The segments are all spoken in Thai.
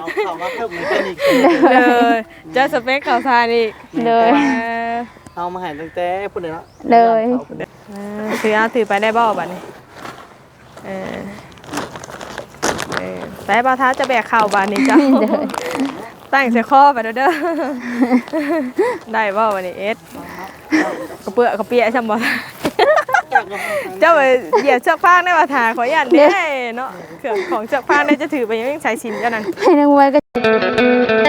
เอาเข้ามาเพิ่มอีกเป็นอีกเลยเจอสเปคข่าวสารอีกเลย เออเอามาให้ตั้งแต่พุ่นเนาะเลย อาพุ่นเด้อเออถือเอาถือไปได้บ่บัดนี้เออเออแต่บ่าวเท้าจะแบกข่าวบานนี้เจ้าตั้งใส่ข้อไปเด้อเด้อได้บ่วันนี้เอสกระเปื้อกระเปียช่ำบ่ เจ้าไปเหยียบเชือกฟางได้มาถาขอยันเด้เนาะเครื่องของเชือกฟางได้จะถือไปยังใช้ชินเจ้านั้นให้นางไว้ก็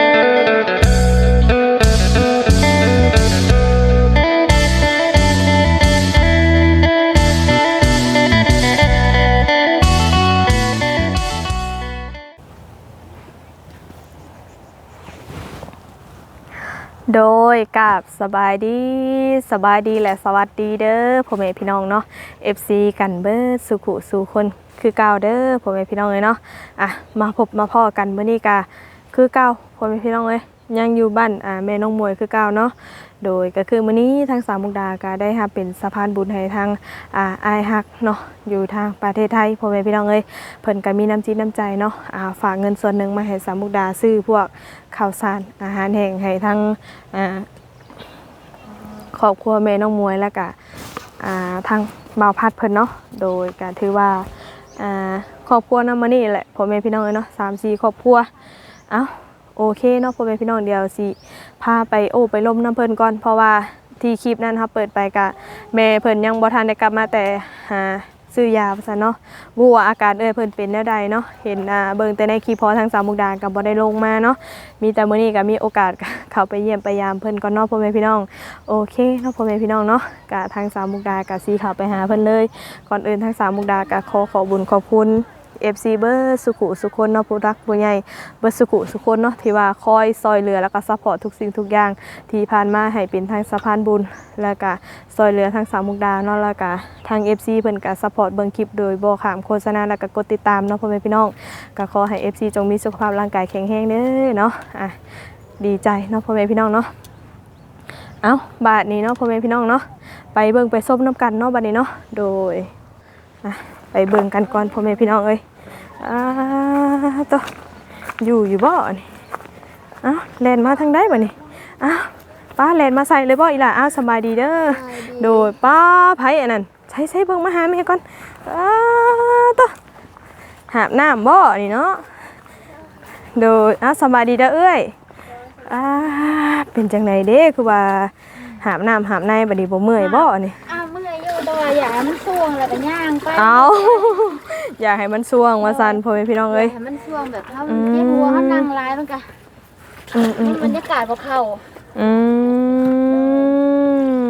ยกับสบายดีสบายดีและสวัสดีเด้อพ่อแม่พี่น้องเนาะ FC กันเบิดสุขุสุคนคือเก่าเด้อพ่อแม่พี่น้องเลยเนาะอะมาพบมาพ่อกันเมื่อนี้กะคือเก่าพ่อแม่พี่น้องเลยยังอยู่บ้านอ่าแม่น้องมวยคือเก่าเนาะ โดยก็คือมื้อนี้ทางสามมุกดาก็ได้รับเป็นสะพานบุญให้ทางอ่าอายฮักเนาะอยู่ทางประเทศไทยพ่อแม่พี่น้องเลยเพิ่นก็มีน้ำจิตน้ำใจเนาะอ่าฝากเงินส่วนหนึ่งมาให้สามมุกดาซื้อพวกข้าวสารอาหารแห้งให้ทางอ่าครอบครัวแม่น้องมวยแล้วก็อ่าทางบ่าวพัดเพิ่นเนาะโดยก็ถือว่าอ่าครอบครัวนำมานี่แหละพ่อแม่พี่น้องเอ้ยเนาะสามสี่ครอบครัวเอ้า โอเคเนาะพ่อแม่พี่น้องเดียวสิพาไปโอ้ไปล้มน้ำเพิ่นก่อนเพราะว่าที่คลิปนั้นครับเปิดไปกะแม่เพิ่นยังบ่ทันได้กลับมาแต่หาซื้อยาซะเนาะบ่ว่าอาการเอ้ยเพิ่นเป็นแนวใดเนาะเห็นอ่าเบิ่งแต่ในคลิปพอทางสามมุกดาก็บ่ได้ลงมาเนาะมีแต่มื้อนี้ก็มีโอกาสเข้าไปเยี่ยมไปยามเพิ่นก่อนเนาะพ่อแม่พี่น้องโอเคเนาะพ่อแม่พี่น้องเนาะกะทางสามมุกดากะซีเข่าวไปหาเพิ่นเลย ก่อนอื่นทางสามมุกดากะขอขอบุญขอบคุณ FC เบอร์สุขุสุคนเนาะผู้รักผู้ใหญ่เบอร์สุขุสุคนเนาะที่ว่าคอยซอยเหลือแล้วก็ซัพพอร์ตทุกสิ่งทุกอย่าง ที่ผ่านมาให้เป็นทางสะพานบุญ แล้วก็ซอยเหลือทางสามมุกดาเนาะแล้วก็ทาง FC เพิ่นก็ซัพพอร์ตเบิ่งคลิปโดยบ่ขามโฆษณาแล้วก็กดติดตามเนาะพ่อแม่พี่น้องก็ขอให้ FC จงมีสุขภาพร่างกายแข็งแรงเด้อเนาะอะดีใจเนาะพ่อแม่พี่น้องเนาะเอาบาทนี้เนาะพ่อแม่พี่น้องเนาะไปเบิ่งไปส้มน้ำกันเนาะบาทนี้เนาะโดยอะ ไปเบิ่งกันก่อนพ่อแม่พี่น้องเอ้ยอ่าตัวอยู่อยู่บ่นี่เอ้าแลนมาทางใดบ่นี่อ้าวป้าแลนมาใส่เลยบ่อีหล่ะอ้าวสบายดีเด้อโดยป้าไผอันนั้นใช้ใช้เบิ่งมาหาแม่ก่อนอ้าตัวหาบน้ำบ่นี่เนาะโดยอ้าวสบายดีเด้อเอ้ยอ่าเป็นจังไดเด้คือว่าหามน้ำหามในบัดนี้บ่เมื่อยบ่นี่อ้าวเมื่อย อยู่ตัวอย่าให้มันช่วงแล้วก็ย่างไปเอาอยากให้มันช่วงว่าซั่นพ่อแม่พี่น้องเอ้ย ให้มันช่วงแบบถ้ามันเจ็บหัวเขานั่งร้ายมันก็อืมอืมบรรยากาศบ่เข้าอืม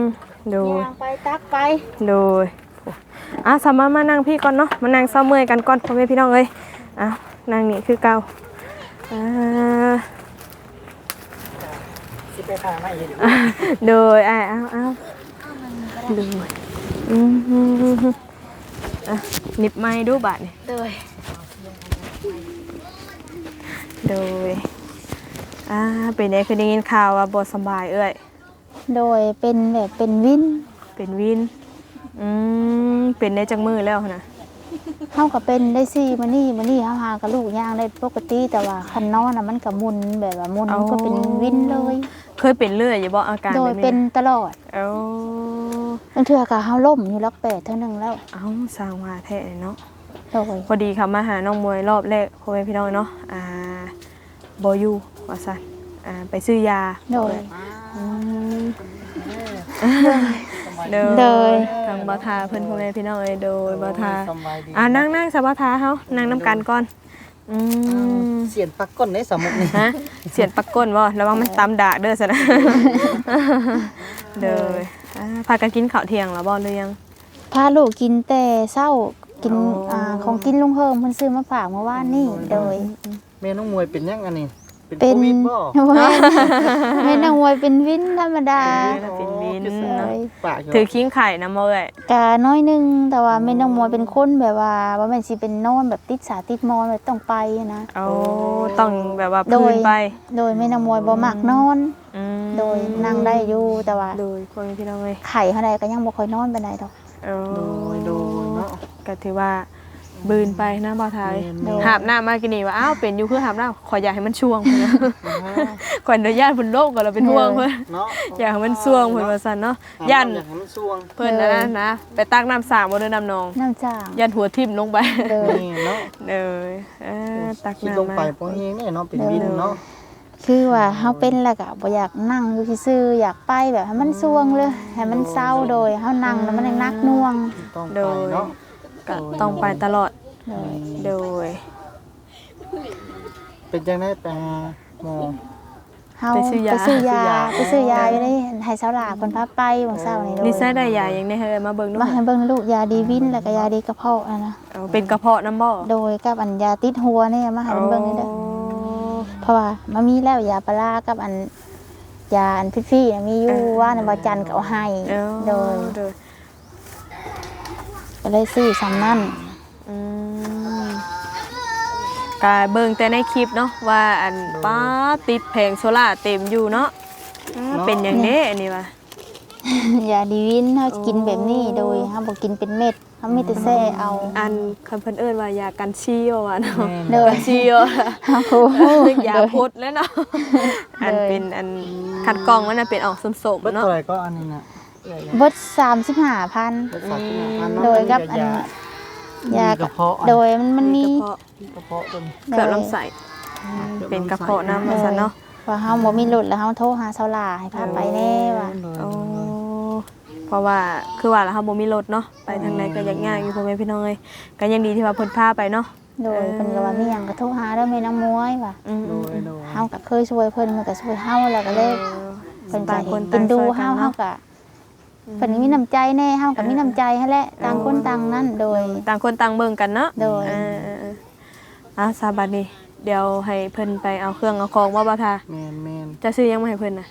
โดยย่างไปตักไปโดยอะสามารถมานั่งพี่ก่อนเนาะมานั่งเศร้าเมื่อยกันก่อนพ่อแม่พี่น้องเอ้ยอะนั่งนี่คือเก่าอ่าสิไปทางไหนอยู่โดยอะเอาเอาโดย อืมอะหนิบไม้ดูบาดนี่โดยโดยอ่าเป็นไงคือได้ยินข่าวว่าบสำบายเอ้ยโดยเป็นแบบเป็นวินเป็นวินอืมเป็นได้จังมือแล้วนะเฮาก็เป็นได้ซี่มานี่มานี่เฮาหากับลูกย่างได้ปกติแต่ว่าคันนอนน่ะมันก็มุนแบบว่ามุนก็เป็นวินเลย เคยเป็นเรื่อยอย่าบอกอาการโดยแบบเป็นตลอด เอา บางเทื่อก็เฮาล่มอยู่ลักแปดเท่านึงแล้วเอาสร้างว่าแท้เนาะโดยพอดีค่ะมาหาน้องมวยรอบแรกพ่อแม่พี่น้องเนาะอ่าบอยูว่าสันอ่าไปซื้อยาโดยอืมเดิโดยทางบาทาเพิ่นพ่อแม่พี่น้องเอ้ยโดยบาทาสบายดีอ่านั่งนั่งสบาทาเฮานั่งน้ำกันก่อนอืมเสียนปักก้นในสมุกนี่ฮะเสียนปักก้นบ่ระวังมันตำดากเด้อซะนะเด้ออ่า พากันกินข้าวเที่ยงแล้วบ่หรือยัง พาลูกกินแต่เศร้ากินอ๋ออ่อ่าของกินลุงเฮิมเพิ่นซื้อมาฝากเมื่อวานนี่โดย แม่น้องมวยเป็นยังอันนี้เป็นเป็โคนวิดบ่แม่แม่นางวยเป็นวินธรรมดา เป็นวิน โอ้เนาะปากอยู่ถือคิงไข่นะบ่เอ้ยกาน้อยหนึงแต่ว่าแม่นางมวยเป็นคนแบบว่าบ่แม่นสิเป็นนอนแบบติดสาติดมอนแบบต้องไปนะ เอาต้องแบบว่าโดพื้ย นไป โดยแม่นางมวยบ่มักนอน อืมโดยนั่งได้อยู่แต่ว่าโดยคนพี่น้องเอ้ยไข่เท่าใดก็ยังบ่ค่อยนอนปานใดดอกเอาโดยโดยเนาะ ก็ถือว่าบืนไปนะบ่าวทายแม่นหาบน้ำมากินนี่ว่าอ้าวเป็นอยู่คือหาบน้ำขออยากให้มันช่วงเพิ่นนะๆขออนุญาตเพิ่นโลกก่อนเราเป็นห่วงเพิ่นเนาะอยากให้มันช่วงเพิ่นว่าซั่นเนาะย่านอยากให้มันช่วงเพิ่นนะนะนะ ไปตักน้ำสางบ่เด้อน้ำนองน้ำจ้าง ย่านหัวทิ่มลงไปเลยนี่เนาะเด้อเออตักคิดน้ำลงไปมาพวกนี้เนี่ยเนาะเป็นวินเนาะ คือว่าเฮาเป็นแล้วก็บ่อยากนั่งอยู่ซื่อๆอยากไปแบบให้มันซ่วงเลยให้มันเศร้าโดยเฮานั่งแล้วมันยังนักหน่วงต้องไปเนาะก็ต้องไปตลอดโดยโดยเป็นจังได้ไปหาหมอ เฮาไปซื้อยา ไปซื้อยาไปซื้อยาไปซื้อยาอยู่ในให้เสาหลาเพิ่นพาไปมื้อเช้านี่โดยนี่ใช้ได้ยาอย่างนี้ให้มาเบิ่งดูว่าให้เบิ่งลูกยาดีวินแล้วก็ยาดีกระเพาะอะนะ เอาเป็นกระเพาะน้ำบ่โดยกับอันยาติดหัวเนี่ยมาให้เพิ่นเบิ่งนี่เด้อ เพราะว่ามันมีแล้วยาปลาร้ากับอันยาอันพี่ๆน่ะมีอยู่ว่าในบ่จันทร์ก็เอาให้เออโดยโดยก็เลยซื้อสำนั่นอืมกาเบิ่งแต่ในคลิปเนาะว่าอันป้าติดแผงโซล่าร์เต็มอยู่เนาะอ่าเป็นอย่างนี้อันนี้ว่ะ ยาดีวินเฮากินแบบนี้โดยเฮาบ่กินเป็นเม็ด เฮามีแต่แซ่เอา อันคำเพิ่นเอิ้นว่ายากันชีโอว่ะเนาะโดยกันชีโอเฮาโอ้โหยาโดยพดแล้วเนาะอันเป็นอันคัดกรองมันน่ะเป็นออกสมเบิดๆเนาะ เท่าไหร่ก็อันนี้น่ะเบิด35,000เบิดสามสิบห้าพันเนาะโดยกับอัน ยายากระเพาะโดยมันมันมี กระเพาะกระเพาะตัวนี้เกลือบลำไส้เป็นกระเพาะน้ำมันซะเนาะ ว่าเฮาบ่มีรถแล้วเฮาโทรหาเสาหลาให้พาไปแน่ว่าโอ้ เพราะว่าคือว่าแล้วเฮาบ่มีรถเนาะไปทางใดก็ยากๆอยู่พ่อแม่พี่น้องเอ้ยก็ยังดีที่ว่าเพิ่นพาไปเนาะโดยเพิ่นก็ว่ามีหยังก็โทรหาเด้อแม่น้ำมวยว่าอืมโดยโดยเฮาก็เคยช่วยเพิ่นเพิ่นก็ช่วยเฮาแล้วก็เลยเพิ่นก็ต่างเห็คนนต่ากิงนดูช่วยกัเฮานเฮาเนาะก็เพิ่นมีน้ำใจแน่เฮาก็มีน้ำใจให้แหละต่างคนต่างนั้นโดยต่างคนต่างเบิ่งกันเนาะโดยเออๆๆอะสาบัดนี้เดี๋ยวให้เพิ่นไปเอาเครื่องเอาของมาบ่ทาแมนแมนจะซื้อยังมาให้เพิ่นน่ะ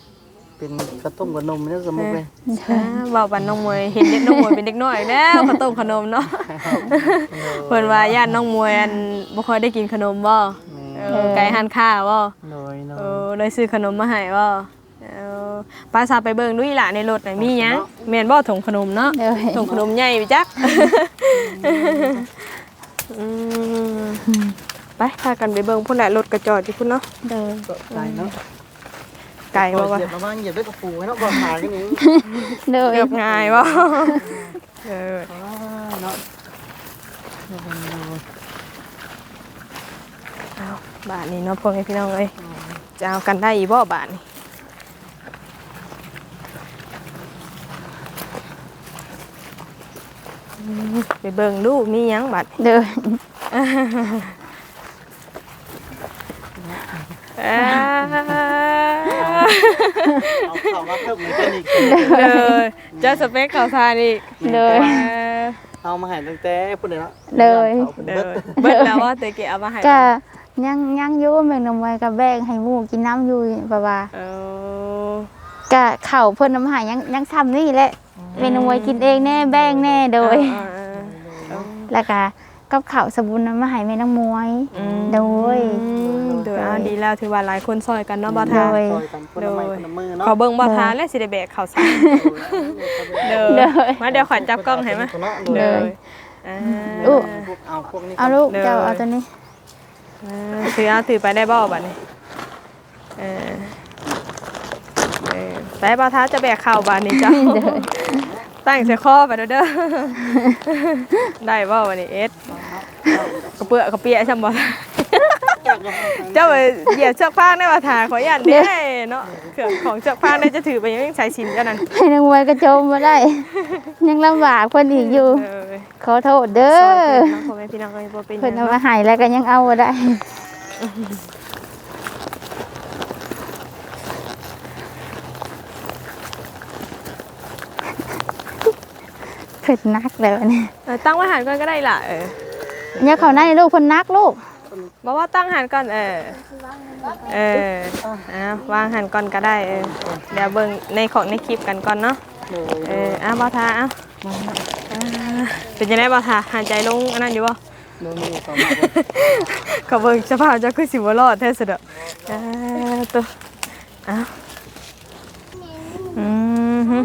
เป็นกระต้มกับนมเนี่ยสมมุติเลยอ่าเว้าบันน้องมวยเห็นเด็กน้องมวยเป็นเด็กน้อยแล้วข้าวต้มขนมเนาะเพิ่นว่าญาติน้องมวยอันบ่ค่อยได้กินขนมบ่เออไก่หันข้าวบ่โดยโดเอยอเลยซื้อขนมมาให้บ่เออป้าสาวไปเบิ่งดูอีหล่ะในรถน่ะมีหยังแม่นบ่ถุงขนมเนาะโดยถุงขนมใหญ่ไปจักอืมไปพากันไปเบิ่งพุ่นแหละรถกระจอดอยู่พุ่นเนาะโดยก็ไก่เนาะ ไก่บ่เหว่ายียบมาบ้างเหยียบด้วยกระปูไว้เนาะบ่ขากันอย่างนี้โดยเรียบง่ายบ่เอออ่าเนาะเอาบาทนี้เนาะพ่อแม่พี่น้องเอ้ยจะเอากันได้อีบ่บาทนี้อืมไปเบิ่งดูมีหยังบาดโดยอ่า เอาเข้ามาเพิ่มเหมือนกันอีกเลยเจะสเปคข่าวสารอีกโดยเออเอามาให้ตั้งแต่พุ่นเลยเนาะเลยอาพิ่นเด้เบิอดเบิดแล้วว่าเตเกะเอามาให้ก็ยังยังอยู่แม่น้ำมวยก็แบ่งให้หมู่กินน้ำอยู่แบบว่าเออ ก็ข้าวเพิ่นน้ำหายังยังซ้ำนี่แหละแม่น้ำมวยกินเองแน่แบ่งแน่โดยเออเออแล้วก็กับข้าวสบุนน้ำมาให้แม่น้ำมวยเออโดย อืมโดยอ่าดีแล้วถือว่าหลายคนซอยกันเนาะบ่ทาโดย ซอยกันคนละไม้คนละมือเนาะขอเบิ่งบ่ทาและสิได้แบกข้าวสารเด้อโดยมาเดี๋ยวขอจับกล้องให้มาเนาะเด้เด้อออ่าอู้เอาพวกนี้เอาลูกเด้อเจ้าเอาตัวนี้เออถือเอาถือไปได้บ่บัดนี้เออเออไปบ่ทาจะแบกข้าวบัดนี้จ้าเด้อตั้งใส่คอไปเด้อเด้อได้บ่วันนี้เอสกระเปื้อกระเปียช่ำบ่ เจ้าไปเหยียบเชือกฟางได้บ่ทาขอยันเด้เนาะเครื่องของเชือกฟางได้จะถือไปยังใช้ชินเจ้านั่นแม่น้ำมวยก็จมมาได้ ยังลำบากเพิ่นอีกอยู่เออขอโทษเด้ซออยเพิ่นเนาะพ่อแม่พี่น้องเอ้ยบ่เป็นหเพิ่นยังเอาเนาะมาให้แล้วก็ยังเอาบ่ได้เพิ่นนักแล้วเนี่ยเออตั้งไว้หันก่อนก็ได้ล่ะเออเนี่ยเขาในลูกเพิ่นนักลูก บอกว่าตั้งหันก่อนเออเอออะวางหันก่อนก็ได้เออเดี๋ยวเบิ่งในของในคลิปกันก่อนเนาะเอออะบ่ทาอะอ่าเป็นจังได๋บ่ทาหายใจลงอันนั้นอยู่บ่โดยมีสองมาเบิ่งสภาพจะคือสิบ่รอดแท้สุดอะตัวอ้าวอืม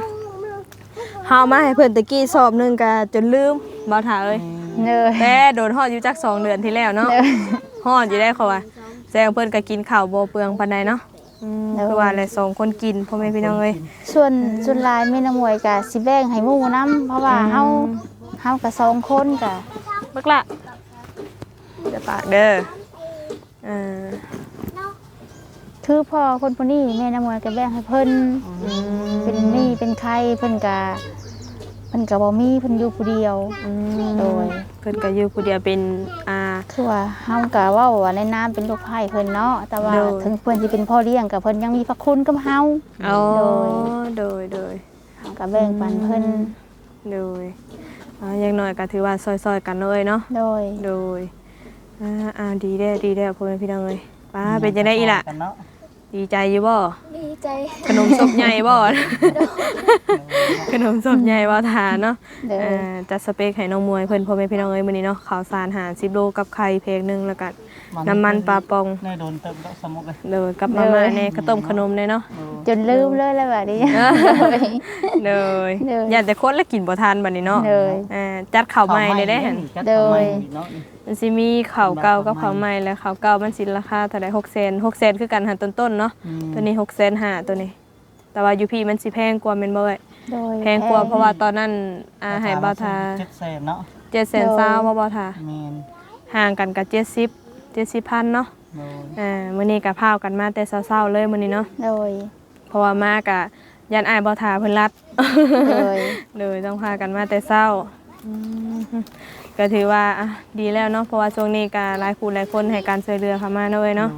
เฮามาให้เพิ่นตะกี้สอบหนึงก็จนลืมบ่ทาเอ้ย เลยแต่โดนฮอดอยู่จักสองเดือนที่แล้วเนาะเลยฮอดอยู่ได้เขาว่าแซงเพิ่นก็กินข้าวบ่เปลืองปานใดเนาะอืมเด้อคือว่าแหละสองคนกินพ่อแม่พี่น้องเอ้ยส่วนส่วนหลายแม่นางมวยก็สิแบ่งให้หมู่นํเพราะว่าเฮาเฮาก็สองคนก็บักละเดี๋ยวปากเด้อเออคือพ่อคนผู้นี้แม่นางมวยก็แบ่งให้เพิ่นอืมเป็นหนี้เป็นไข้เพิ่นก็เพิ่นก็บ่มีเพิ่นอยู่ผู้เดียวอืมโดย เพิ่นก็อยู่ผู้เดียวเป็นอ่าคือว่าเฮาก็เว้าว่าในนามเป็นลูกไผ่เพิ่นเนาะแต่ว่าโดย ถึงเพิ่นสิเป็นพ่อเลี้ยงก็เพิ่นยังมีพระคุณกับเฮาเอาโดยโดยโดย เฮาก็แบ่งปันเพิ่นโดยอ่าอย่างน้อยก็ถือว่าซอยๆกันเลยเนาะ โดย โดยอ่าอ่าดีได้อดีได้อพ่อแม่พี่น้องเอ้ยป้าเป็นจังได๋อีหล่ะ กันเนาะ ดีใจอยู่บ่ดีใจขนมศพใหญ่บ่ ขนมศพใหญ่บ่ทานเนาะโดยเอ่อจัดสเปคให้น้องมวยเพิ่นพ่อแม่พี่น้องเอ้ยมื้อนี้เนาะข้าวสารหาร10โลกับไข่เพกหนึงแล้วก็น้ำมันปลาปองได้โดนเติมแล้วสมุกเลย เด้อกับมาม่าแน่ข้าวต้มขนมแน่เนาะ จนลืมเลยแล้วบัดนี้เด้อเด้ออยากแต่คนละกินบ่ทันบัดนี้เนาะเด้อเอ่อจัดข้าวใหม่ได้ได้หั่นโดยเนาะมันสิมีข้าวเก่ากับข้าวใหม่แล้วข้าวเก่ามันสิราคาเท่าใด6แสน6แสนคือกันหันต้นๆเนาะอืมตัวนี้6แสนห้าตัวนี้ แต่ว่าอยู่พี่มันสิแพงกว่าแม่นบ่เอ้ยโดยแพงกว่าเพราะว่าตอนนั้นอาให้บ่าวทาเจ็ดแสนเนาะ7แสนซาวบ่บ่าวทาแมนห่างกันก็70 70พันเนาะโดยอ่ามื้อนี้ก็พากันมาแต่เช้าๆเลยมื้อนี้เนาะโดย เพราะว่ามากะยันอายบ่ทาเพิ่นรัดโดยเลยต้องพากันมาแต่เช้าอืมก็ถือว่าอะดีแล้วเนาะเพราะว่าช่วงนี้ก็หลายคู่หลายคนให้การช่วยเหลือเข้ามาเนาะเว้ยเนาะ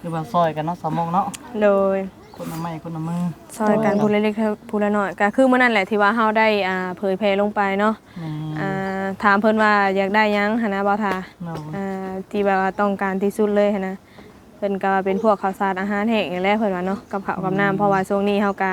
คือว่าซอยกันเนาะสามโมงเนาะโดยคนละไม้คนละมือซอยกันผู้เล็กๆผู้ละน้อยก็คือมื้อนั้นแหละที่ว่าเฮาได้อ่าเผยแพร่ลงไปเนาะแม่นอ่าถามเพิ่นว่าอยากได้หยังหันนะบ่ทาโดยอ่าที่แบบว่าต้องการที่สุดเลยหันนะเพิ่นก็ว่าเป็นพวกข้าวสารอาหารแห้งนี่แหละเพิ่นว่าเนาะกับข้าวกับน้ำเพราะว่าช่วงนี้เฮาก็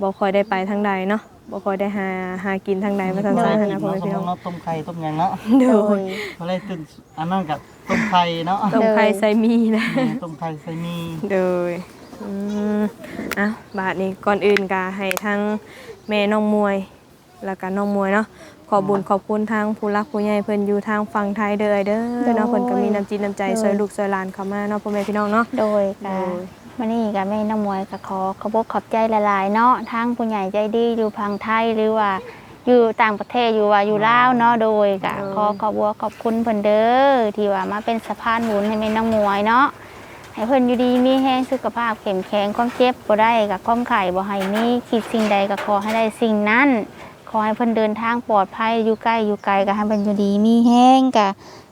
บ่ค่อยได้ไปทางใดเนาะบ่ค่อยได้หาหากินทางใดมาทางซ้ายหันนะพ่อเนาะแม่สามพี่โมน้องงเนาะต้มไข่ต้มหยังเนาะโดโดยยก็เลยตื่นอันนั้นกับต้มไข่เนาะต้มไข่ใส่มีนะแม่ต้มไข่ใส่มีโดยอืมอะบาทนี้ก่อนอื่นก็ให้ทั้งแม่น้องมวยแล้วก็น้องมวยเนาะ ขอบุญขอบคุณทางผู้รักผู้ใหญ่เพิ่นอยู่ทางฝั่งไทยเด้อเด้อเนาะเพิ่นก็มีน้ำจิตน้ำใจช่วยลูกช่วยหลานเข้ามาเนาะพ่อแม่พี่น้องเนาะโดยโดกะยมานี่กะแม่น้องมวยก็ขอขอบอกขอบใจหลายๆเนาะทั้งผู้ใหญ่ใจดีอยู่พังไทยหรือว่าอยู่ต่างประเทศอยู่ว่าอยู่ลาวเนาะโดยกะขอขอบอกขอบคุณเพิ่นเด้อที่ว่ามาเป็นสะพานบุญให้แม่น้องมวยเนาะให้เพิ่นอยู่ดีมีแห้งสุขภาพเข้มแข็งความเจ็บบ่ได้กับความไข่บ่ให้มีคิดสิ่งใดก็ขอให้ได้สิ่งนั้น ขอให้เพิ่นเดินทางปลอดภัยอยู่ใกล้อยู่ไกลก็ให้เพิ่นอยู่ดีมีแห้งกะ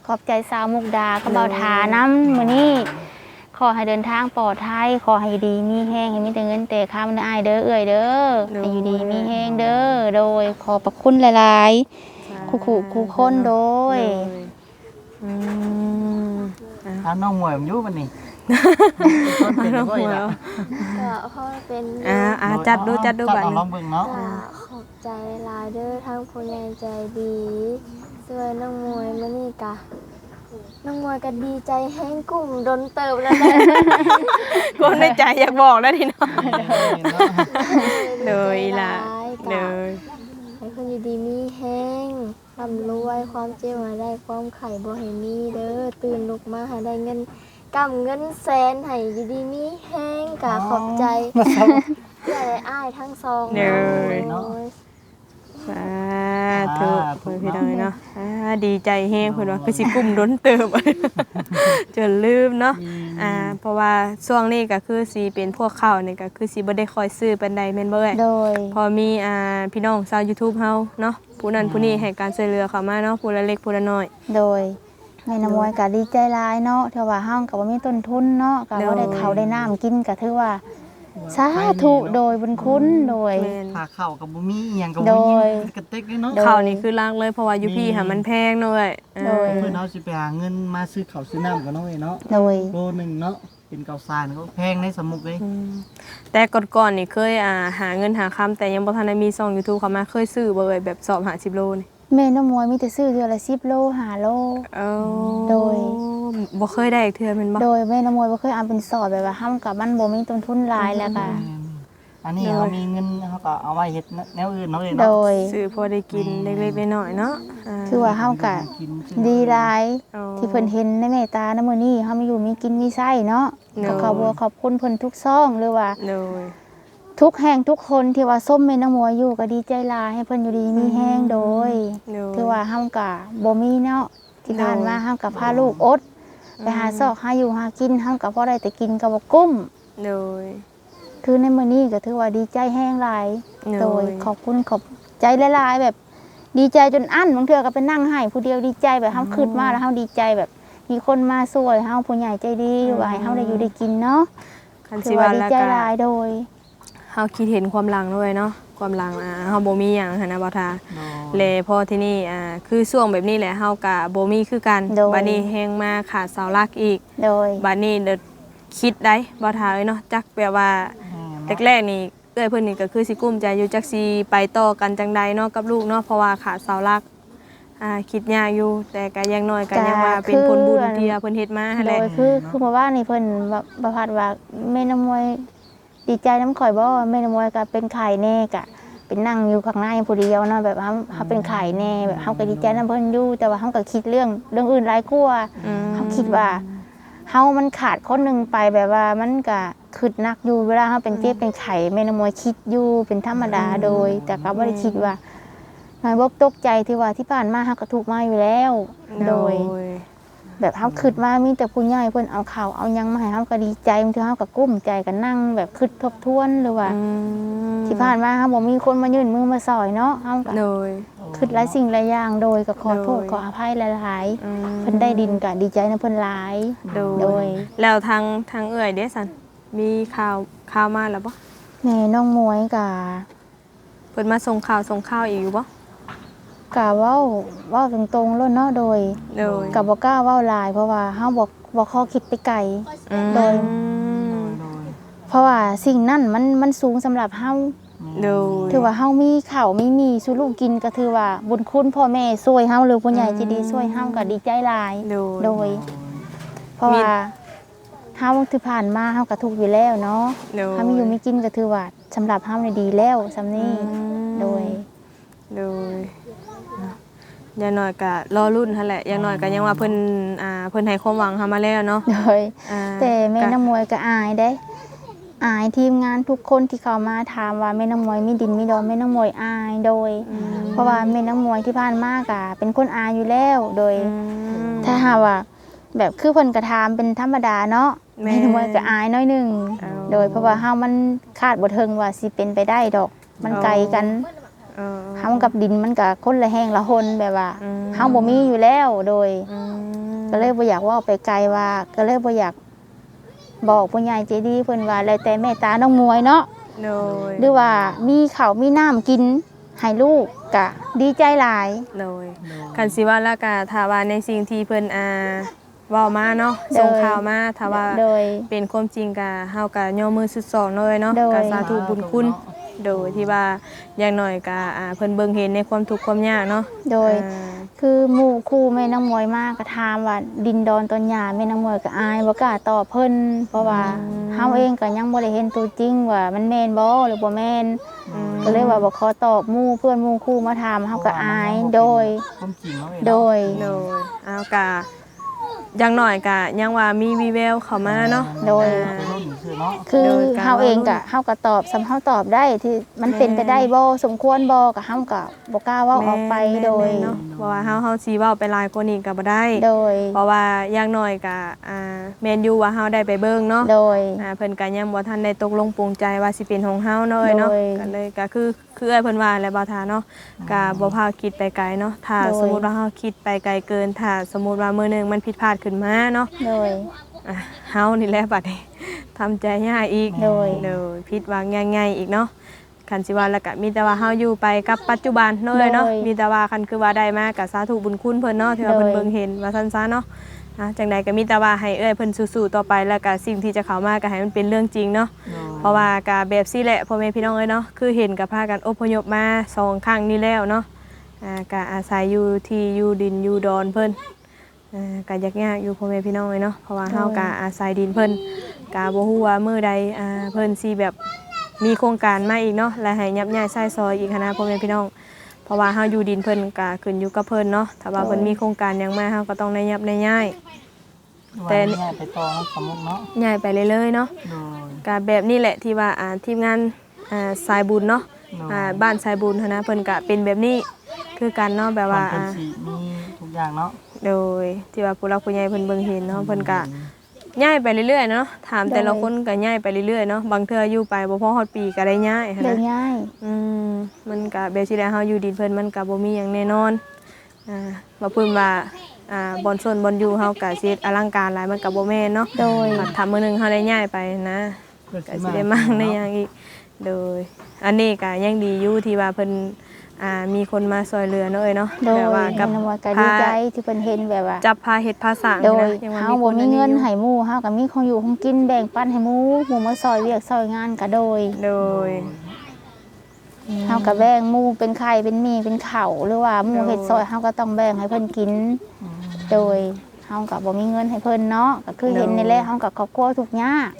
ขอบใจสาวมุกดากับเบาทาน้ำมื้อนี้ขอให้เดินทางปลอดภัยขอให้อยู่ดีมีแห้งให้มีแต่เงินแต่ข้ามอ้ายเด้อเอื่อยเด้อโดยให้อยู่ดีมีแห้งเด้อโดยขอประคุณหลายๆคู่คู่คู่คนโดยอืมอะถ้าน้องหมวยมันอยู่วันนี้น้องมวยละเอาก็เพราะเป็นอ่าอ่าจัดดูจัดดูบัดเอานี้ ลองเบิ่งเนาะก็ขอบ ใจหลายเด้อทั้งผู้ใหญ่ใจดีส่วนน้องมวยมื้อนี้กะน้องมวยก็ดีใจแห้งกลุ่มดนเติบแล้วแหละก็ในใจอยากบอกแล้วทีเนาะโดยดีใจล่ะหลายโดกะยให้คนอยู่ดีมีแห้งร่ำรวยความเจ็บมาได้ความไข่บ่ให้มีเด้อตื่นลุกมาให้ได้เงินกำเงินแสนให้อยู่ดีมีแห้งกะขอบใจเพื่อได้อ้ายทั้งสองเด้อโดย สาธุเพื่อนพี่น้องเนาะอ่าดีใจแฮงเพิ่นว่าคือสิกลุ่มล้นเติบจนลืมเนาะอ่าเพราะว่าช่วงนี้ก็คือสิเป็นพวกข้าวนี่ก็คือสิบ่ได้คอยซื้อปานใดแม่นบ่เอ่ยโดย พอมีอ่าพี่น้องชาว YouTube เฮาเนาะผู้นั้นผู้นี้ให้การช่วยเหลือเข้ามาเนาะผู้ละเล็กผู้ละน้อย โดยแม่น้ำมวยก็ดีใจหลายเนาะเท่าว่าห้างก็บ่มีต้นทุนเนาะก็บ่ได้ข้าวได้น้ำกินก็ถือว่า สาธุโดยบุญคุณโดย แม่นผ่าเข่ากับบุมีอหย่างกับโดบุมียกระเต็กเลยเนาะโดย ข้าวนี่คือลักเลยเพราะว่าอยู่พี่หามันแพงเนาะเอ้ยอ่าโดยเพื่อนเอาสิไปหาเงินมาซื้อข้าวซื้อน้ำกันเนาะเว้ยเนาะโดย โลหนึงเนาะเป็นเกาซานก็แพงในสมุกเลยอืมแต่ก่อนๆนี่เคยอ่าหาเงินหาคำแต่ยังบ่ทันได้มีช่อง YouTube เข้ามาเคยซื้อบ่เอ่ยแบบสอบหา10โลนี่ แม่น้ำมวยมีแต่ซื้อเดือนละ10โล5โล เอ้าโดย บ่เคยได้อีกเทื่อแม่นบ่ โดยแม่น้ำมวยบ่เคยเอาเป็นสอบแบบว่าห้ามกับมันบ่มีต้นทุนหลายแล้วก็อันนี้เขามีเงินเขาก็เอาไว้เฮ็ดแนวอื่นเนาะเอ้ยโดเนาะย ซื้อพอได้กินเล็กๆน้อยๆเนาะาคือว่าเฮากะกินซื้อดีหลายอ๋อที่เพิ่นเห็นในเมตตาในมื้อนี้เฮามีอยู่มีกินมีใช้เนาะโดยก็ขอบัวขอบคุณเพิ่นทุกซ่องหรือว่า โดย ทุกแห่งทุกคนที่ว่าส้มแม่นางมวยอยู่ก็ดีใจหลายให้เพิ่นอยู่ดีมีแห้งโดยโดย คือว่าเฮากะบ่มีเนาะที่ผ่านมาเฮากับพาลูกอดไปหาซอกหาอยู่หากินเฮาก็บ่ได้แต่กินก็บ่กุ้มโดย คือในมื้อนี้ก็ถือว่าดีใจแห้งหลายโดยโดยขอบคุณขอบใจหลายๆแบบดีใจจนอั้นบางเทื่อก็ไปนั่งให้ผู้เดียวดีใจแบบเฮาคิดมาแล้วเฮาดีใจแบบ มีคนมาช่วยเฮาผู้ใหญ่ใจดีหรือว่าให้เฮาได้อยู่ได้กินเนาะคันถืสิอว่าว่าดีแล้วใจก็หลายโดย เฮาคิดเห็นความหลังด้วยเนาะความหลังอ่าเฮาบ่มีหยังหันนะบ่ทาโดยแลพอที่นี่อ่าคือช่วงแบบนี้แหละเฮาก็บ่มีคือกันโดย บัดนี้แฮงมาขาดเสาหลักอีก โดย บัดนี้เด้อคิดได้บ่ทาเอ้ยเนาะจักแบบว่าแรกๆนี่เอ้อยเพิ่นนี่ก็คือสิกุ้มใจอยู่จักสิไปต่อกันจังใดเนาะกับลูกเนาะเพราะว่าขาดเสาหลักอ่าคิดยากอยู่แต่ก็อยังน้อยก็ยังว่าเป็นผลบุญที่เพิ่นเฮ็ดมาหั่นโดแหละ ยคือคือมาว่านี่เพิ่นว่าประพัดว่าแม่น้ำมวย ดีใจน้ำข่อยบ่แม่น้ำมวยก็เป็นไข่แน่กะ เป็นนั่งอยู่ข้างในผู้เดียวเนาะแบบเฮาเฮาเป็นไข่แน่แบบเฮาก็ดีใจนํเพิ่นอยู่แต่ว่าเฮาก็คิดเรื่องเรื่องอื่นหลายกว่าอืมเฮาคิดว่าเฮามันขาดคนหนึงไปแบบว่ามันก็คิดหนักอยู่เวลาเฮาเป็นเจ็บเป็นไข้แม่น้ำมวยคิดอยู่เป็นธรรมดาโดย แต่ก็บ่ได้คิดว่าหายบกตกใจที่ว่าที่ผ่านมาเฮาก็ถูกมาอยู่แล้ว โดย แบบเฮาคิดว่ามีแต่ผู้ใหญ่เพิ่นเอาข่าวเอาหยังมาให้เฮาก็ดีใจบางทีเฮาก็กุ้มใจก็นั่งแบบคิดทบทวนหรือว่าอืมที่ผ่านมาเฮาบ่มีคนมายื่นมือมาซอยเนาะเฮาก็โดยคิดหลายสิ่งหลายอย่างโดยก็ขอโทษโดยขออภัยหลายอืมๆเพิ่นได้ดินก็ดีใจนะเพิ่นหลายโดโดยยแล้วทางทางเอื้อยเด้สันมีข่าวข่าวมาแล้วบ่แม่น้องมวยก็เพิ่นมาส่งข่าวส่งข่าวอีกอยู่บ่ ก็เว้าเว้าตรงๆแล้วเนาะโดยโดยก็บ่กล้าเว้าหลาย เพราะว่าเฮาบ่บ่ขอคิดไปไกล อืมโดยโดย เพราะว่าสิ่งนั้นมันมันสูงสำหรับเฮาโดยถือว่าเฮามีข้าวมีมีสู่ลูกกินก็ถือว่าบุญคุณพ่อแม่ช่วยเฮาหรือผู้ใหญ่ใจะดีช่วยเฮาก็ดีใจหลาย โดย โดย เพราะว่าเฮาที่ผ่านมาเฮาก็ทุกข์อยู่แล้วเนาะโดย เฮามีอยู่มีกินก็ถือว่าสำหรับเฮานี่ดีแล้วสำนี้อืม โดย โดย อย่างน้อยก็รอรุ่นหั่นแหละอย่างน้อยก็ยังว่าเพิ่นอ่าเพิ่นให้ความหวังเฮามาแล้วเนาะโดยอ่าแต่แม่ก็น้ำมวยก็อายได้ อายทีมงานทุกคนที่เขามาถามว่าแม่น้ำมวยมีดินมีดอนแม่น้ำมวยอายโดย อืมเพราะว่าแม่น้ำมวยที่ผ่านมากอะเป็นคนอายอยู่แล้วโดย อืม ถ้าหากว่า แบบคือเพิ่นกระทามเป็นธรรมดาเนาะแม่แม่น้ำมวยก็อายน้อยหนึง เอา โดยเพราะว่าเฮามันคาดบ่ถึงว่าสิเป็นไปได้ดอก มันไกลกัน เออเฮากับดินมันก็คนละแห้งละหนแบบว่าอืมเฮาบ่มีอยู่แล้วโดยอืมก็เลยบ่อยากเว่าไปไกลว่า ก็เลยบ่อยากบอกผู้ใหญ่ใจดีเพิ่นว่าแล้วแต่แม่ตาน้องมวยเนาะโดยหรือว่ามีข้าวมีน้ำกินให้ลูกก็ดีใจหลายโดยคันสิว่าแล้วก็ถ้าว่าในสิ่งที่เพิ่นอ่าเว้ามาเนาะส่งข่าวมาถ้าว่าโดยเป็นความจริงก็เฮาก็ย่อมือสุดสองเลยเนาะโดยก็สาธุบุญคุณ โดยที่ว่าอย่างน้อยก็อ่าเพิ่นเบิ่งเห็นในความทุกข์ความยากเนาะโดย อ่าคือหมู่คู่แม่น้องมวยมากก็ถามว่าดินดอนต้นหญ้าแม่น้องมวยก็อายบ่กล้าตอบเพิ่นเพราะว่าเฮาเองก็ยังบ่ได้เห็นตัวจริงว่ามันแม่นบ่หรือบ่แม่นอืมก็เลยว่าบ่ขอตอบหมู่เพื่อนหมู่คู่มาถามเฮาก็อายโดย ความจริงเนาะเอ้ยโดเนาะย โดยเอากะอย่างน้อยกะยังว่ามีวีแววเข้ามาเนาะโดย อ่า เป็นรุ่นซื่อเนาะคือโดยการเฮาเองก็ว่าเฮาก็ตอบสำเฮาตอบได้ที่มันเป็นไปได้บ่สมควรบ่ก็เฮาก็บ่กล้าเว้าออกไปแม่นโดยแม่นเนาะเพราะว่าเฮาเฮาสิเว้าไปหลายกว่านี้ก็บ่ได้ โดย เพราะว่าอย่างน้อยกะอ่าแม่นอยู่ว่าเฮาได้ไปเบิ่งเนาะโดยอ่าเพิ่นก็ยังบ่ทันได้ตกลงปรงใจว่าสิเป็นของเฮาเนาะเอ้ยเนาะโดยก็เลยก็คือคือเอ้ยเพิ่นว่าแหละบ่าวทาเนาะก็บ่พาคิดไปไกลเนาะถ้าโดยสมมุติว่าเฮาคิดไปไกลเกิน ถ้าสมมุติว่ามื้อหนึงมันผิดพลาดขึ้นมาเนาะโดย อะเฮานี่แหละบัดนี้ทำใจยากอีกโดย โดยผิดหวังง่ายๆอีกเนาะคันสิว่าแล้วก็มีแต่ว่าเฮาอยู่ไปกับปัจจุบันเนาะเลยเนาะโดยมีแต่ว่าคันคือว่าได้มาก็สาธุบุญคุณเพิ่นเนาะที่ว่าเพิ่นโดย เบิ่งเห็นว่าซั่นซะเนาะอะจังใดก็มีแต่ว่าให้เอ้ยเพิ่นสู้ๆต่อไปแล้วก็สิ่งที่จะเข้ามาก็ให้มันเป็นเรื่องจริงเนาะ เพราะว่าการแบบซี่แหละพ่อแม่พี่น้องเอ้ยเนาะคือเห็นกับพากันอพยพมาสองครั้งนี้แล้วเนาะอ่าก็อาศัยอยู่ที่อยู่ดินอยู่ดอนเพิ่นอ่า ก็ยากยากอยู่พ่อแม่พี่น้องเอ้ยเนาะเพราะว่าเฮาก็อาศัยดินเพิ่นก็บ่ฮู้ว่ามื้อใดอ่าเพิ่นสิแบบมีโครงการมาอีกเนาะและให้ยับย่ายใช้ซอยอีกหั้นนะพ่อแม่พี่น้อง เพราะว่าเฮาอยู่ดินเพิ่นก็ขึ้นอยู่กับเพิ่นเนาะถ้าว่าเพิ่นมีโครงการหยังมาเฮาก็ต้องได้ยับได้ย่าย แต่ แต่นี่ไปต่อเนาะสมมุติเนาะย่ายไปเรื่อยๆเนาะ โดยก็แบบนี้แหละที่ว่าอ่าทีมงานอ่าสายบุญเนาะโดยอ่าบ้านสายบุญหั้นนะเพิ่นก็เป็นแบบนี้คือกันเนาะแบบว่าความเป็นอ่าสีมีทุกอย่างเนาะ โดยที่ว่าผู้รักผู้ใหญ่เพิ่นเบิ่งเห็นเนาะเพิ่นก็ย้ายไปเรื่อยๆเนาะถามแต่ละคนก็ย้ายไปเรื่อยๆเนาะบางเทื่ออยู่ไปบ่พอฮอดปีก็ได้ย้ายหั้นเดินนะง่ายอืมมันก็แบบที่ได้เฮาอยู่ดินเพิ่นมันก็บ่มีหยังแน่นอนอ่าบ่เพิ่นว่าอ่าบอนส่วนบอนอยู่เฮาก็สิอลังการหลายมันก็บ่แม่นเนาะโดยบัดทำมื้อหนึงเฮาได้ย้ายไปนะก็สิได้มั่งได้หยังอีกโดย อันนี้ก็ยังดีอยู่ที่ว่าเพิ่น อ่ามีคนมาช่วยเหลือเนาะเอ้ยเนาะโดยแบบว่าแม่กับนำว่าก็ดีใจที่เพิ่นเห็นแบบว่าจับพาเฮ็ดภาษาโดยนี่นะงว่เฮาบ่มีเงินอยู่ให้หมู่เฮาก็มีของอยู่ของกินแบ่งปันให้หมู่หมู่มาซอยเวียกซอยงานก็โดยโดยเฮาก็แบ่งหมู่เป็นไข่เป็นหมีเป็นข้าวหรือว่าหมู่เฮ็ดซอยเฮาก็ต้องแบ่งให้เพิ่นกิน โดยเฮาก็บ่มีเงินให้เพิ่นเนาะก็คือเห็นนี่แหละเฮาก็ครอบครัวทุกข์ยาก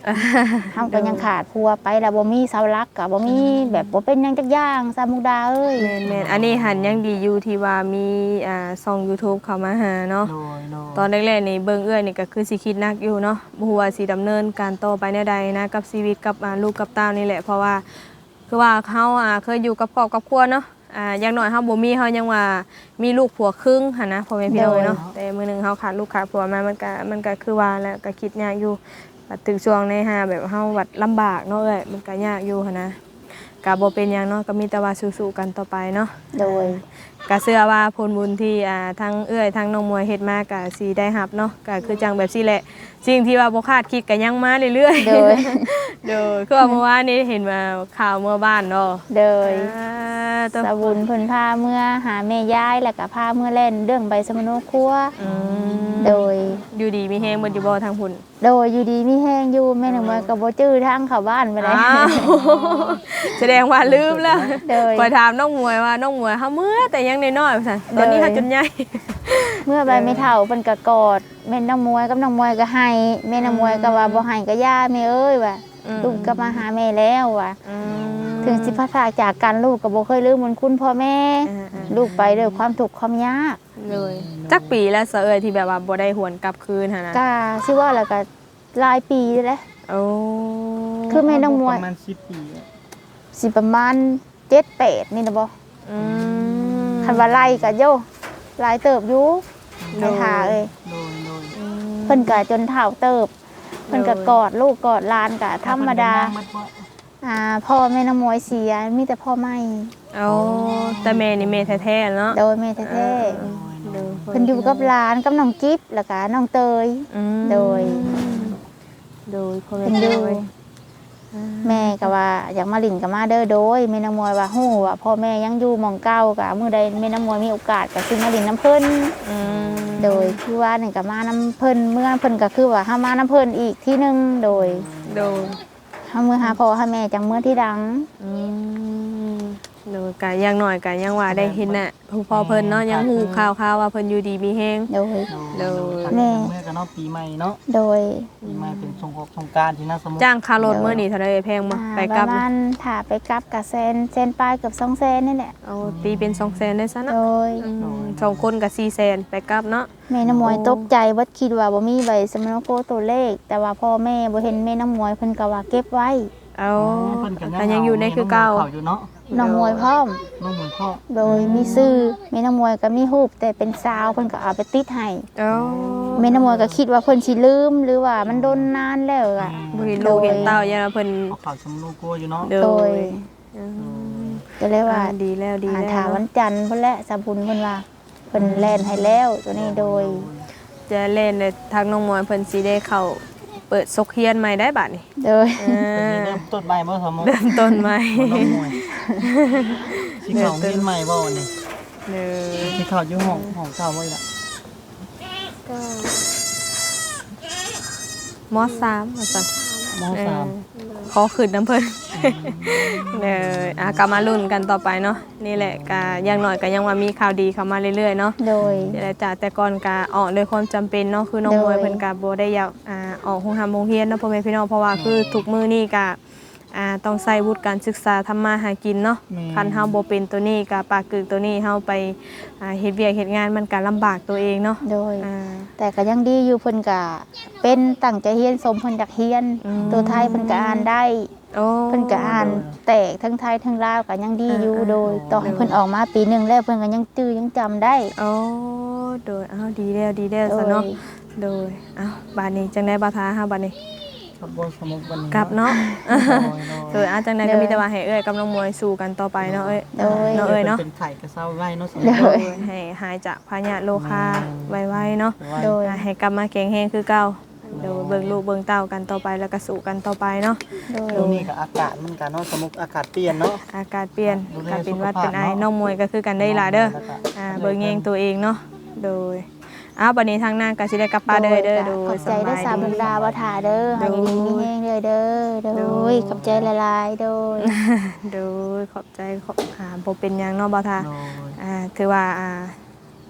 เฮาก็ยังขาดผัวไปแล้วบ่มีเสาหลักก็บ่มีแบบบ่เป็นหยังจักอย่างซามุกดาเอ้ยแม่นแม่นอันนี้หันยังดีอยู่ที่ว่ามีอ่าช่อง YouTube เข้ามาหาเนาะโดยโดยตอนแรกๆนี่เบิ่งเอื้อยนี่ก็คือสิคิดหนักอยู่เนาะบ่ฮู้ว่าสิดำเนินการต่อไปแนวใดนะกับชีวิตกับอ่าลูกกับเต้านี่แหละเพราะว่าคือว่าเฮาอ่าเคยอยู่กับครอบกับครัวเนาะ อ่าอย่างน้อยเฮาบ่มีเฮายังว่ามีลูกผัวครึ่งหั่นนะพ่อแม่พี่น้องเนาะแต่มื้อหนึงเฮาขาดลูกขาดผัวมามันก็มันก็คือว่าแล้วก็คิดยากอยู่บัดถึงช่วงในหาแบบเฮาบัดลำบากเนาะเอ้ยมันก็ยากอยู่หั่นนะก็บ่เป็นหยังเนาะก็มีแต่ว่าสู้ๆกันต่อไปเนาะ โดย ก็เชื่อว่าผลบุญที่อ่าทั้งเอื้อยทั้งน้องมวยเฮ็ดมาก็สิได้รับเนาะก็คือจังแบบซี่แหละ สิ่งที่ว่าบ่คาดคิดก็ยังมาเรื่อยๆโดย โดยคือว่าเมื่อวานนี้เห็นว่าข่าวเมื่อบ้านเนาะโดยอ่าตัวสาบุญเพิ่นพาเมื่อหาแม่ยายแล้วก็พาเมื่อเล่นเรื่องใบสมโนครัว อืมโดย อยู่ดีมีแฮงเบิดอยู่บ่ทางพุ่นโดยอยู่ดีมีแห้งอยู่แม่หนึ่งวันก็บ่จื้อทางเข้าบ้านไปเลยอ้าวแสดงว่าลืมแล้ว โดย คอยถามน้องมวยว่าน้องมวยเฮาเมื่อแต่ยังน้อยๆว่าซั่นตอนนี้โดยเฮาจนใหญ่ เมื่อใบไม่เท่าเพิ่นก็กอดแม่น้องมวยกับน้องมวยก็ให้แม่น้องมวยก็ว่าบ่ให้ก็ย่าแม่เอ้ยว่าอืม ลูกก็มาหาแม่แล้วว่ะอืมถึงสิพัดพรากจากกันลูกก็บ่เคยลืมบุญคุณพ่อแม่ อ่าๆลูกไปด้วยความทุกข์ความยากเลยจักปีแล้วเสะเอยที่แบบว่าบ่ได้หวนกลับคืนหั่นน่ะก็ชื่อว่าแล้วก็หลายปีแล้ว โอ้คือแม่น้องมวย ประมาณ10ปีอะสิประมาณ7 8นี่นะบ่อืมคันว่าไล่ก็โยหลายเติบอยู่ไปหาเอ้ยโดยโดย เพิ่นก็จนเฒ่าเติบ เพิ่นก็กอดลูกกอดหลานก็ธรรมดาเพิ่นเป็นย่งมับ่อ่าพ่อแม่น้ำมวยเสียมีแต่พ่อไม่เอาแต่แม่นี่แม่แท้ๆเนาะโดยแม่แท้เออๆเพิ่นอยู่กับหลานกับน้องกิ๊บแล้วก็น้องเตยอืมโดย โดยพ่อเพิ่แม่นอยู่โดยแม่ก็ว่าอยากมาหลินกับมาเด้อโดยแม่น้ำมวยว่าฮู้ว่าพ่อแม่ยังอยู่หมองเก่าก็มื้อใดแม่น้ำมวยมีโอกาสก็สิมาหลินน้ำเพิ่นอืม โดยคือว่านี่ก็มาน้ำเพิ่นเมื่อเพิ่นก็คือว่าเฮามาน้ำเพิ่นอีกที่หนึงโดยโดยเฮามื้อหาพ่อหาแม่จังมื้อที่ดังอืม โดยกะยังหน่อยกะยังว่าได้เห็นน่ะผู้พ่อเพิ่นเนาะยังฮู้ข่าวๆว่าเพิ่นอยู่ดีมีแฮง โดย โดยตัดแม่เมื่อกันเนาะปีใหม่เนาะโดยปีใหม่เป็นสงกรานต์สงกรารที่น่าสมุกจ้างค่ารถมื้อนี้เท่าใดแพงบ่อ่าไปปกลับระมาณถ้าไปกลับกับแซนแซนปลายเกือบ2แสนนี่แหละ เอาตีเป็น200,000ได้ซะเนาะโดยอืมสองคนก็400,000ไปกลับเนาะ แม่น้ำมวยตกใจวัดคิดว่าบ่มีใบสมณโกตัวเลข แต่ว่าพ่อแม่บ่เห็นแม่น้ำมวยเพิ่นก็ว่าเก็บไว้ เอาเพิ่นก็ก็ยังอยู่ในคือเก่า เขาอยู่เนาะ น้องมวยพร้อม น้องเหมือนพ่อโดยมีชื่อแม่น้ำมวยก็มีรูปแต่เป็นสาวเพิ่นก็เอาไปติดให้เอาแม่น้ำมวยก็คิดว่าเพิ่นสิลืมหรือว่ามันโดนนานแล้วอะบ่เห็นลูกเห็นเต้ายังว่าเพิ่นเอาข่าวสมนูกัวอยู่เนาะโดโดย ยอืมก็เลยว่าอ่าดีแล้วดีอ่าแล้วถาวันจันทร์เพิ่นแหละสาบุญเพิ่นว่าเพิ่นแล่นให้แล้วตัวนี้โดย จะเล่นในทางน้องมวยเพิ่นสิได้เข้าเปิดซกเฮียนใหม่ได้บัดนี้โดยเอเป็นอเริ่มต้นใหม่บ่สมมุติเริ่มต้นใหม่น้องมวยสิเข้าเรียนใหม่บ่นี่เด้อสิเข้าอยู่ห้องห้องเก่าบ่ล่ะก็มสามว่าซั่น มสามขอขึ้นน้ำเพิ่นเด้ออะกลับมาลุ้นกันต่อไปเนาะนี่แหละก็อย่างน้อยก็ยังว่ามีข่าวดีเข้ามาเรื่อยๆเนาะโดยเดี๋ยวจากแต่ก่อนก็ออกด้วยความจำเป็นเนาะคือน้องมวยโดยเพิ่นก็บ่ได้อยากอ่าออกโรงทำโรงเรียนเนาะพ่อแม่พี่น้องเพราะว่าคือทุกมื้อนี่ก็ อ่าต้องใส่วุฒิการศึกษาทำมาหากินเนาะแม่คันเฮาบ่เป็นตัวนี้กับปากกึกตัวนี้เฮาไปอ่าเฮ็ดเวียกเฮ็ดงานมันก็ลำบากตัวเองเนาะโดย อ่า แต่ก็ยังดีอยู่เพิ่นก็เป็นตั้งใจเฮียนสมเพิ่นอยากเฮียน อืม ตัวไทยเพิ่นก็อ่านได้ โอ้ เพิ่นก็อ่านแตกทั้งไทยทั้งลาวก็ยังดีอยู่อ่า โดยต่อให้เพิ่นออกมาปีหนึงแล้วเพิ่นก็ยังจื้อยังจำได้โอ้โดยอ้าวดีแล้วดีแล้วโดซะยเนาะโดยอ้าวบาดนี้จังได๋บ่ทาเฮาบาดนี้ ครับบ่สมุกวันนี้กลับเนาะโดยโดยอ้าวจังได๋ก็มีแต่ว่าให้เอ้ยกับน้องมวยสู้กันต่อไปเนาะเอ้ยโดย เนาะเอ้ยเนาะเป็นไข่กระเซ้าไว้เนาะสมุโดกยโดย ให้หายจากพยาธิโลคาไวๆเนาะโดย อ่าให้กลับมาแข็งแรงคือเก่าโดยเบิ่งลูกเบิ่งเต้ากันต่อไปแล้วก็สู้กันต่อไปเนาะ โดย ตรงนี้ก็อากาศมันกันเนาะสมุกอากาศเปลี่ยนเนาะ อากาศเปลี่ยนดูแลกาเป็นหวัดสุขภาพเป็นไอเนาะ น้องมวยก็คือกันได้หลายเด้อแล้วก็อ่าเบิ่งแยงตัวเองเนาะโดย อ้าวบัดนี้ทางหน้าก็สิได้กลับป้านเด้อเด้อโดขยอบใจเด้อสามมุกดาบ่ทาเด้อให้อยู่ดีมีแฮงเด้อเด้อโดยขอบใจหลายๆโดย โดยขอบใจขอบอ่าบ่เป็นหยังเนาะบ่ทา โดยอ่าถือว่าอ่า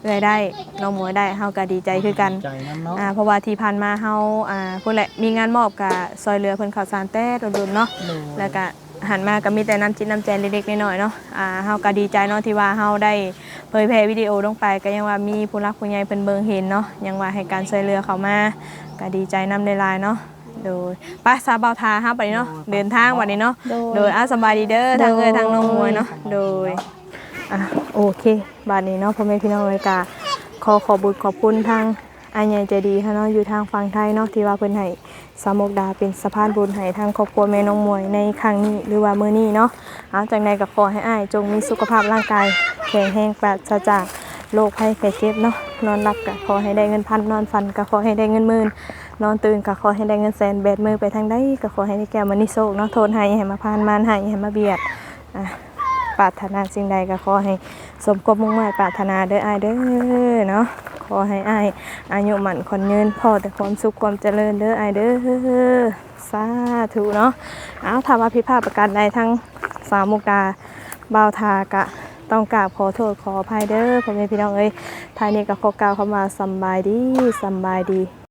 เอื้อยได้น้องมวยได้เฮาก็ดีใจคือกันใจน้ำเนาะอ่าเพราะว่าที่ผ่านมาเฮาอ่าพุ่นแหละมีงานมอบกับซอยเรือเพิ่นข้าวสารแต้โดนๆเนาะโดยแล้วก็ หันมาก็มีแต่น้ำจิตน้ำใจเล็กๆน้อยๆเนาะอ่าเฮาก็ดีใจเนาะที่ว่าเฮาได้เผยแพร่วิดีโอลงไปก็ยังว่ามีผู้รักผู้ใหญ่เพิ่นเบิ่งเห็นเนาะยังว่าให้การช่วยเหลือเขามาก็ดีใจนำหลายๆเนาะโดยไปสาเบาทาฮะไปเนาะเดินทางวันนี้เนาะโดยโดยอะสบายดีเด้อทางเอ้ยโดยทางน้องมวยเนาะโดยอะโอเคบาดนี้เนาะพ่อแม่พี่น้องเลยกาขอขอบุญขอบคุณทางอันใหญ่ใจดีค่ะเนาะอยู่ทางฝั่งไทยเนาะที่ว่าเพิ่นให้ สามกดาเป็นสะพานบุญให้ทางครอบครัวแม่น้องมวยในครั้งนี้หรือว่ามื้อนี้เนาะเอาจากใดก็ขอให้อ้ายจงมีสุขภาพร่างกายแข็งแรงปราศจากโรคภัยไข้เจ็บเนาะนอนหลับก็ขอให้ได้เงินพันนอนฝันก็ขอให้ได้เงินหมื่นนอนตื่นก็ขอให้ได้เงินแสนแบดมือไปทางใดก็ขอให้ได้แก้วมันนี่โชคเนาะโทนให้ให้มาพานมานให้ให้มาเบียดอะปรารถนาสิ่งใดก็ขอให้สมความมุ่งหมายปรารถนาเด้ออายเด้อเนาะ ขอให้อายอายุหมันคนยืนพอแต่ความสุขความเจริญเด้ออายเด้อสาธุเนาะเอาถ้าว่าพิพาทประการใดทั้งสามมุกดาบ่าวทากะต้องกราบขอโทษขออภัยเด้อพ่อแม่พี่น้องเอ้ยทายนี้ก็ขอกล่าวเข้ามาสบายดีสบายดี